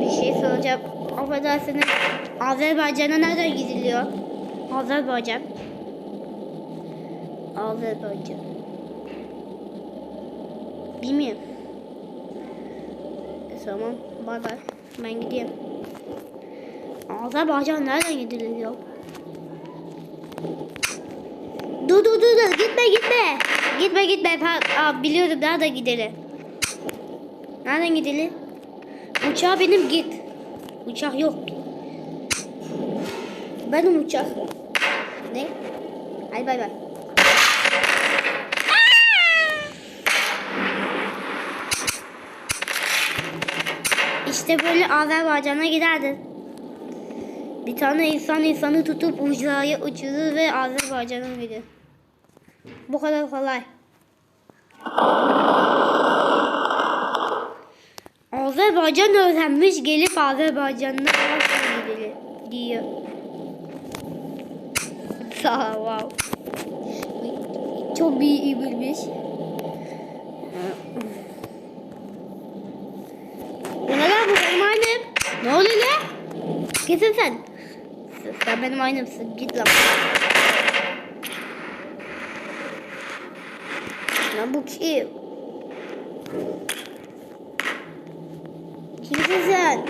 Bir şey soracağım. Affedersiniz. Azerbaycan'a nereden gidiliyor? Azerbaycan. Azerbaycan. Bilmiyorum. E, Tamam. Bay. Ben gideyim. Azerbaycan nereden gidiliyor? Dur dur dur dur. Gitme gitme. Gitme gitme. Ha, biliyorum nereden gidelim. Nereden gidelim? Uçağa benim git. Uçak yok. Benim uçak. Ne? Hadi bay bay. İşte böyle Azerbaycan'a giderdin. Bir tane insan insanı tutup uçağı uçurur ve Azerbaycan'a gidiyor. Bu kadar kolay. Azerbaycan öğrenmiş gelip Azerbaycan'da gidilir diyor. Sağ wow. Çok iyi, bilmiş. Ne lan bu benim aynım? Ne oluyor lan? Kesin sen. Sen benim aynımsın. Git lan. Lan bu kim? Kimsin sen?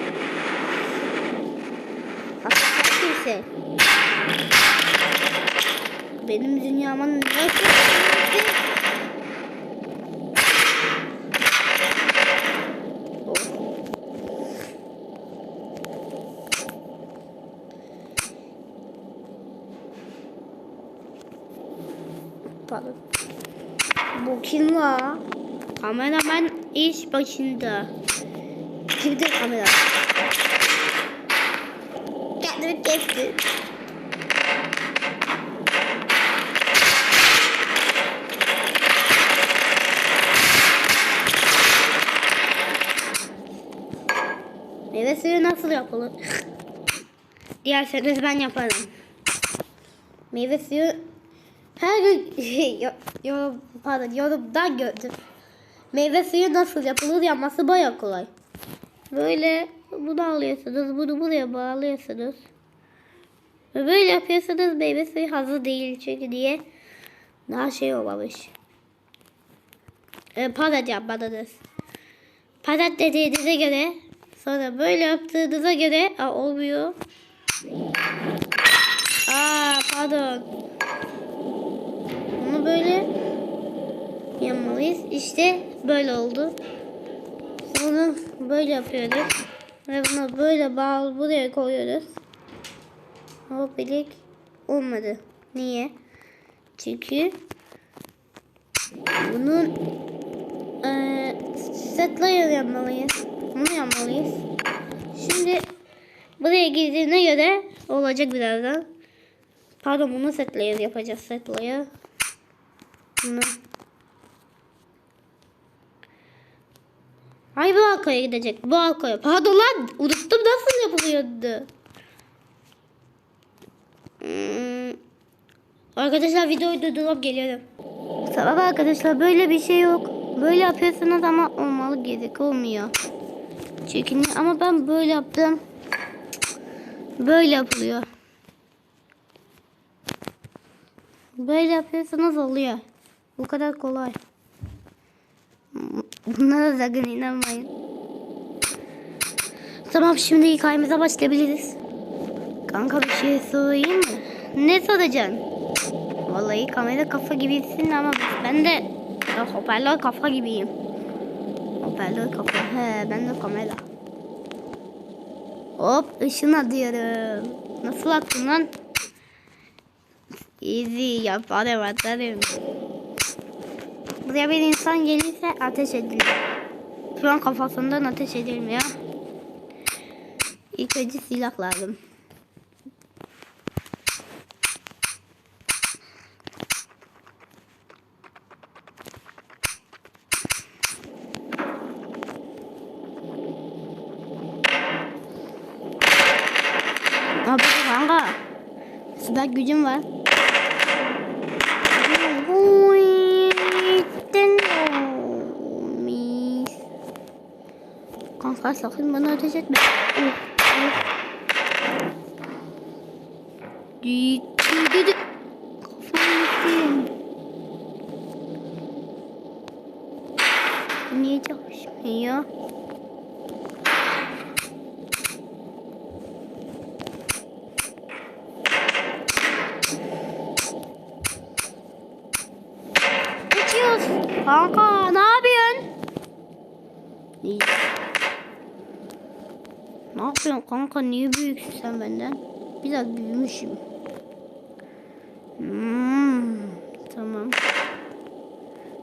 Aslında kimsin? Benim dünyamın nasıl? Pardon. Bu kim var? Kameraman iş başında. Kimdir kamera? Kendimi kesti. Meyve suyu nasıl yapılır? Dilerseniz ben yaparım. Meyve suyu her gün yo- yorum, pardon, yorumdan gördüm. Meyve suyu nasıl yapılır yapması baya kolay. Böyle bunu alıyorsunuz, bunu buraya bağlıyorsunuz. Ve böyle yapıyorsunuz meyve suyu hazır değil çünkü diye daha şey olmamış. E, parat yapmadınız. Parat dediğinize göre sonra böyle yaptığınıza göre Aa, olmuyor. Aa pardon. Bunu böyle yapmalıyız. İşte böyle oldu. Bunu böyle yapıyoruz. Ve bunu böyle bağlı buraya koyuyoruz. Hop birlik olmadı. Niye? Çünkü bunun eee set yapmalıyız. Bunu yapmalıyız. Şimdi buraya girdiğine göre olacak birazdan. Pardon bunu set yapacağız. Set. Bunu. Ay bu arkaya gidecek. Bu arkaya. Pardon lan. Unuttum nasıl yapılıyordu. Hmm. Arkadaşlar videoyu durdurup geliyorum. Tamam arkadaşlar böyle bir şey yok. Böyle yapıyorsunuz ama olmalı gerek olmuyor. Ni- ama ben böyle yaptım. Böyle yapılıyor. Böyle yapıyorsanız oluyor. Bu kadar kolay. Bunlara sakın inanmayın. Tamam şimdi hikayemize başlayabiliriz. Kanka bir şey sorayım mı? Ne soracaksın? Vallahi kamera kafa gibisin ama ben de hoparlör kafa gibiyim. Hoparlör kafa. He ben de kamera. Hop ışın atıyorum. Nasıl attın lan? Easy yaparım atarım. Buraya bir insan gelirse ateş edilir. Şu an kafasından ateş edilmiyor. İlk önce silah lazım. Yapıyorsun kanka? Süper gücüm var. Kanka sakın bana ateş etme. Gitti gitti. Kafamı yıktım. Niye çalışmıyor? Kanka ne yapıyorsun? İyi. Ne yapıyorsun kanka? Niye büyüksün sen benden? Biraz büyümüşüm. Hmm, tamam.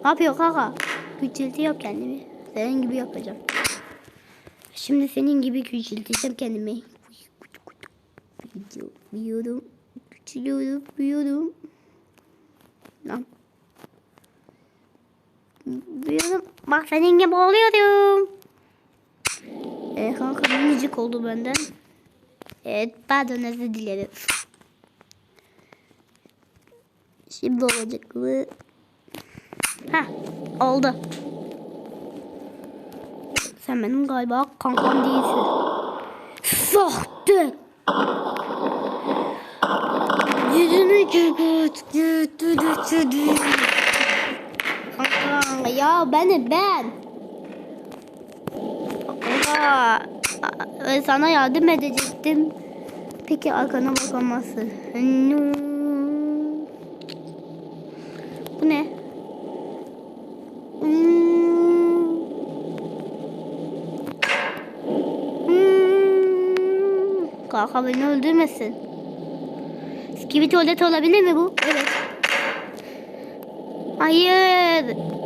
Ne yapıyor kanka? Küçültüyor kendimi. Senin gibi yapacağım. Şimdi senin gibi küçülteceğim kendimi. Büyüyorum. Küçülüyorum. Büyüyorum. Lan. Büyüyorum. Bak senin gibi oluyorum. E, kanka minicik oldu benden. Evet pardon özür dilerim. Şimdi olacak mı? Heh oldu. Sen benim galiba kankam değilsin. Sahte. Yüzünü. Kanka ya beni ben. Kanka ben sana yardım edecektim. Peki arkana bakamazsın. Bu ne? Kanka beni öldürmesin. Skibidi tuvalet olabilir mi bu? Evet. Hayır.